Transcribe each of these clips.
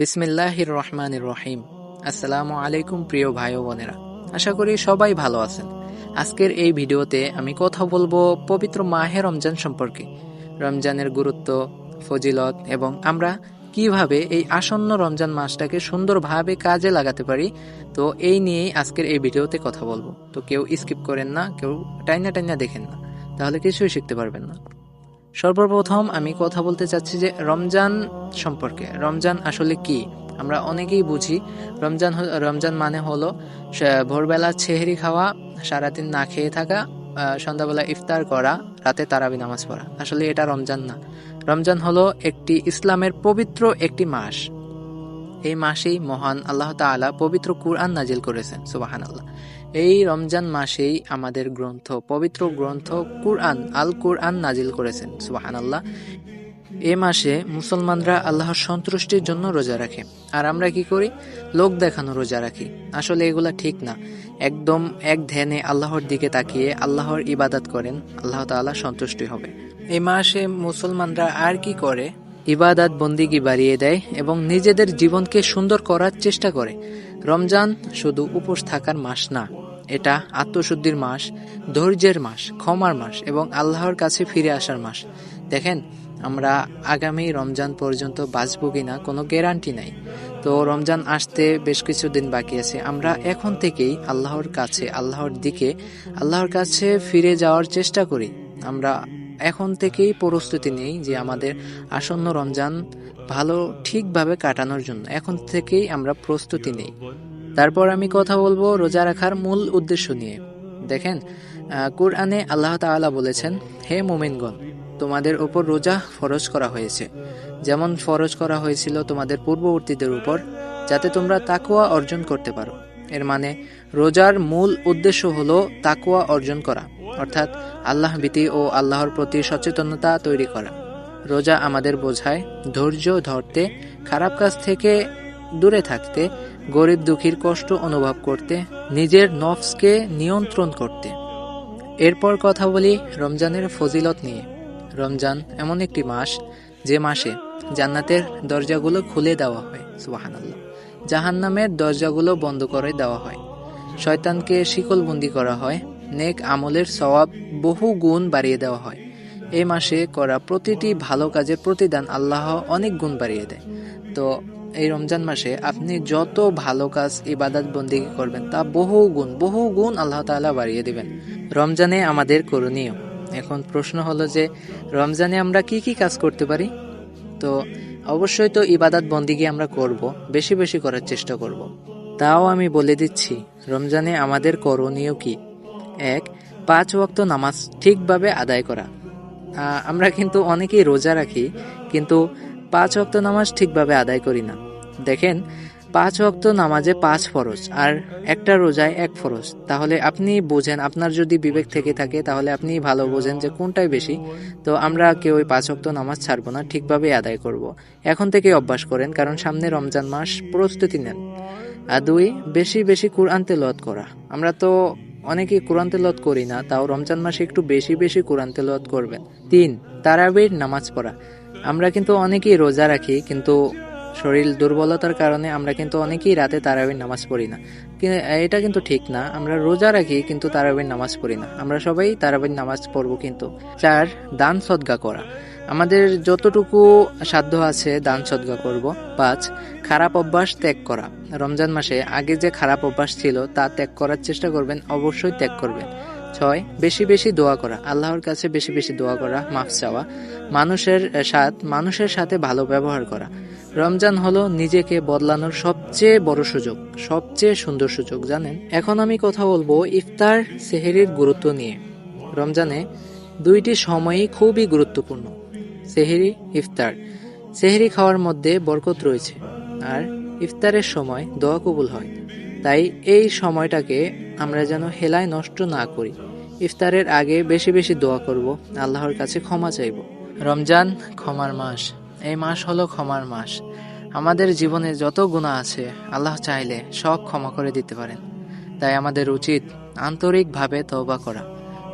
বিসমিল্লাহির রহমানির রহিম আসসালামু আলাইকুম প্রিয় ভাই ও বোনেরা। আশা করি সবাই ভালো আছেন। আজকের এই ভিডিওতে আমি কথা বলব পবিত্র মাহে রমজান সম্পর্কে। রমজানের গুরুত্ব, ফজিলত এবং আমরা কীভাবে এই আসন্ন রমজান মাসটাকে সুন্দরভাবে কাজে লাগাতে পারি, তো এই নিয়েই আজকের এই ভিডিওতে কথা বলব। তো কেউ স্কিপ করেন না, কেউ টাইনা টাইনা দেখেন না, তাহলে কিছুই শিখতে পারবেন না। সর্বপ্রথম আমি কথা বলতে চাচ্ছি যে রমজান সম্পর্কে। রমজান আসলে কি? আমরা অনেকেই বুঝি। রমজান রমজান মানে হলো ভোরবেলা ছেহরি খাওয়া, সারাদিন না খেয়ে থাকা সন্ধ্যাবেলা ইফতার করা, রাতে তারাবি নামাজ পড়া। আসলে এটা রমজান না। রমজান হলো একটি ইসলামের পবিত্র একটি মাস। এই মাসেই মহান আল্লাহ তাআলা পবিত্র কুরআন নাজিল করেছেন সুবাহান আল্লাহ এই রমজান মাসেই আমাদের গ্রন্থ, পবিত্র গ্রন্থ কুরআন আল কুরআন নাজিল করেছেন সুবাহান আল্লাহ এ মাসে মুসলমানরা আল্লাহর সন্তুষ্টির জন্য রোজা রাখে। আর আমরা কি করি? লোক দেখানো রোজা রাখি। আসলে এগুলা ঠিক না। একদম এক ধ্যানে আল্লাহর দিকে তাকিয়ে আল্লাহর ইবাদত করেন, আল্লাহ তাআলা সন্তুষ্টি হবে। এই মাসে মুসলমানরা আর কি করে? ইবাদত বন্দিগি বাড়িয়ে দেয় এবং নিজেদের জীবনকে সুন্দর করার চেষ্টা করে। রমজান শুধু উপোস থাকার মাস না, এটা আত্মশুদ্ধির মাস, ধৈর্যের মাস, ক্ষমার মাস এবং আল্লাহর কাছে ফিরে আসার মাস। দেখেন, আমরা আগামী রমজান পর্যন্ত বাঁচবো কিনা কোনো গ্যারান্টি নাই। তো রমজান আসতে বেশ কিছুদিন বাকি আছে। আমরা এখন থেকেই আল্লাহর কাছে, আল্লাহর দিকে, আল্লাহর কাছে ফিরে যাওয়ার চেষ্টা করি। আমরা এখন থেকেই প্রস্তুতি নেই যে আমাদের আসন্ন রমজান ভালো ঠিকভাবে কাটানোর জন্য। এখন থেকেই আমরা প্রস্তুতি নেই। তারপর আমি কথা বলব রোজা রাখার মূল উদ্দেশ্য নিয়ে। দেখেন কুরআনে আল্লাহ তাআলা বলেছেন, হে মোমিনগণ, তোমাদের উপর রোজা ফরজ করা হয়েছে। যেমন ফরজ করা হয়েছিল তোমাদের পূর্ববর্তীদের উপর, যাতে তোমরা তাকুয়া অর্জন করতে পারো। এর মানে রোজার মূল উদ্দেশ্য হলো তাকুয়া অর্জন করা। অর্থাৎ আল্লাহ ভীতি ও আল্লাহর প্রতি সচেতনতা তৈরি করা। রোজা আমাদের বোঝায় ধৈর্য ধরতে, খারাপ কাজ থেকে দূরে থাকতে, গরিব দুঃখীর কষ্ট অনুভব করতে, নিজের নফসকে নিয়ন্ত্রণ করতে। এরপর কথা বলি রমজানের ফজিলত নিয়ে। রমজান এমন একটি মাস, যে মাসে জান্নাতের দরজাগুলো খুলে দেওয়া হয়, সুবাহানাল্লাহ। জাহান্নামের দরজাগুলো বন্ধ করে দেওয়া হয়। শয়তানকে শিকলবন্দি করা হয়। নেক আমলের সওয়াব বহু গুণ বাড়িয়ে দেওয়া হয়। এই মাসে করা প্রতিটি ভালো কাজের প্রতিদান আল্লাহ অনেক গুণ বাড়িয়ে দেয়। তো এই রমজান মাসে আপনি যত ভালো কাজ ইবাদত বন্দিগি করবেন, তা বহু গুণ বহু গুণ আল্লাহ তাআলা বাড়িয়ে দেবেন। রমজানে আমাদের করণীয়। এখন প্রশ্ন হলো যে, রমজানে আমরা কি কি কাজ করতে পারি? তো অবশ্যই তো ইবাদত বন্দিগি আমরা করব, বেশি বেশি করার চেষ্টা করব। তাও আমি বলে দিচ্ছি, রমজানে আমাদের করণীয় কি? এক, পাঁচ ওয়াক্ত নামাজ ঠিকভাবে আদায় করা। আমরা কিন্তু অনেকেই রোজা রাখি, কিন্তু পাঁচ ওয়াক্ত নামাজ ঠিকভাবে আদায় করি না। দেখেন, পাঁচ ওয়াক্ত নামাজে পাঁচ ফরজ আর একটা রোজায় এক ফরজ। তাহলে আপনি বোঝেন, আপনার যদি বিবেক থেকে থাকে, তাহলে আপনি ভালো বোঝেন যে কোনটাই বেশি। তো আমরা কেউ ওই পাঁচ ওয়াক্ত নামাজ ছাড়বো না, ঠিকভাবে আদায় করব। এখন থেকে অভ্যাস করেন, কারণ সামনে রমজান মাস প্রস্তুতি নেন। আর দুই, বেশি বেশি কোরআন তেলত করা। আমরা তো অনেকেই কোরআন তেলত করি না, তাও রমজান মাসে একটু বেশি বেশি কোরআন তেলত করবেন। তিন, তারাবির নামাজ পড়া। আমরা কিন্তু অনেকেই রোজা রাখি, কিন্তু শরীর দুর্বলতার কারণে আমরা কিন্তু অনেকেই রাতে তারাবির নামাজ পড়ি না। এটা কিন্তু ঠিক না। আমরা রোজা রাখি, কিন্তু তারাবির নামাজ পড়ি না। আমরা সবাই তারাবির নামাজ পড়ব কিন্তু। চার, দান সদ্গা করা। আমাদের যতটুকু সাধ্য আছে দান সদ্গা করব। পাঁচ, খারাপ অভ্যাস ত্যাগ করা। রমজান মাসে আগে যে খারাপ অভ্যাস ছিল তা ত্যাগ করার চেষ্টা করবেন, অবশ্যই ত্যাগ করবেন। ছয়, বেশি বেশি দোয়া করা। আল্লাহর কাছে বেশি বেশি দোয়া করা, মাফ চাওয়া। মানুষের সাথ, মানুষের সাথে ভালো ব্যবহার করা। রমজান হলো নিজেকে বদলানোর সবচেয়ে বড় সুযোগ, সবচেয়ে সুন্দর সুযোগ, জানেন? এখন আমি কথা বলব ইফতার সেহেরির গুরুত্ব নিয়ে। রমজানে দুইটি সময়ই খুবই গুরুত্বপূর্ণ। সেহেরি, ইফতার। সেহেরি খাওয়ার মধ্যে বরকত রয়েছে, আর ইফতারের সময় দোয়া কবুল হয়। তাই এই সময়টাকে আমরা যেন হেলায় নষ্ট না করি। ইফতারের আগে বেশি বেশি দোয়া করব, আল্লাহর কাছে ক্ষমা চাইব। রমজান ক্ষমার মাস, এই মাস হলো ক্ষমার মাস। আমাদের জীবনে যত গুণা আছে, আল্লাহ চাইলে সব ক্ষমা করে দিতে পারেন। তাই আমাদের উচিত আন্তরিকভাবে তওবা করা,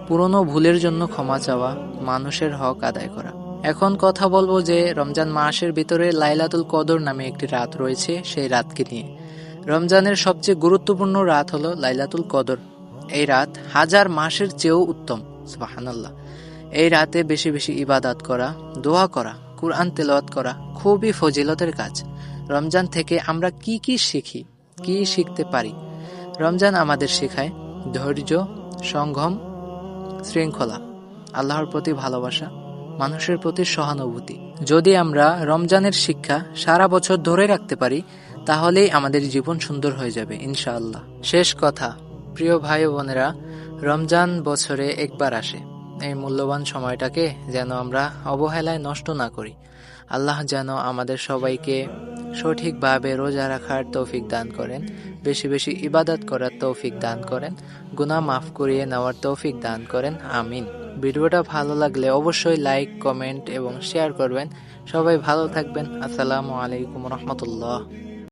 পুরনো ভুলের জন্য ক্ষমা চাওয়া, মানুষের হক আদায় করা। এখন কথা বলব যে রমজান মাসের ভিতরে লাইলাতুল কদর নামে একটি রাত রয়েছে, সেই রাতকে নিয়ে। রমজানের সবচেয়ে গুরুত্বপূর্ণ রাত হলো লাইলাতুল কদর। এই রাত হাজার মাসের চেয়েও উত্তম, সুবহানাল্লাহ। এই রাতে বেশি বেশি ইবাদত করা, দোয়া করা, কুরআন তেলাওয়াত করা খুবই ফজিলতের কাজ। রমজান থেকে আমরা কি কি শিখি, কি শিখতে পারি? রমজান আমাদের শেখায় ধৈর্য সংযম শৃঙ্খলা, আল্লাহর প্রতি ভালোবাসা মানুষের প্রতি সহানুভূতি। যদি আমরা রমজানের শিক্ষা সারা বছর ধরে রাখতে পারি, তাহলেই আমাদের জীবন সুন্দর হয়ে যাবে, ইনশাআল্লাহ। শেষ কথা, প্রিয় ভাই বোনেরা, রমজান বছরে একবার আসে। এই মূল্যবান সময়টাকে যেন আমরা অবহেলায় নষ্ট না করি। আল্লাহ যেন আমাদের সবাইকে সঠিকভাবে রোজা রাখার তৌফিক দান করেন, বেশি বেশি ইবাদত করার তৌফিক দান করেন, গুনাহ মাফ করিয়ে নেওয়ার তৌফিক দান করেন, আমিন। ভিডিওটা ভালো লাগলে অবশ্যই লাইক, কমেন্ট এবং শেয়ার করবেন। সবাই ভালো থাকবেন। আসসালামু আলাইকুম রহমতুল্লাহ।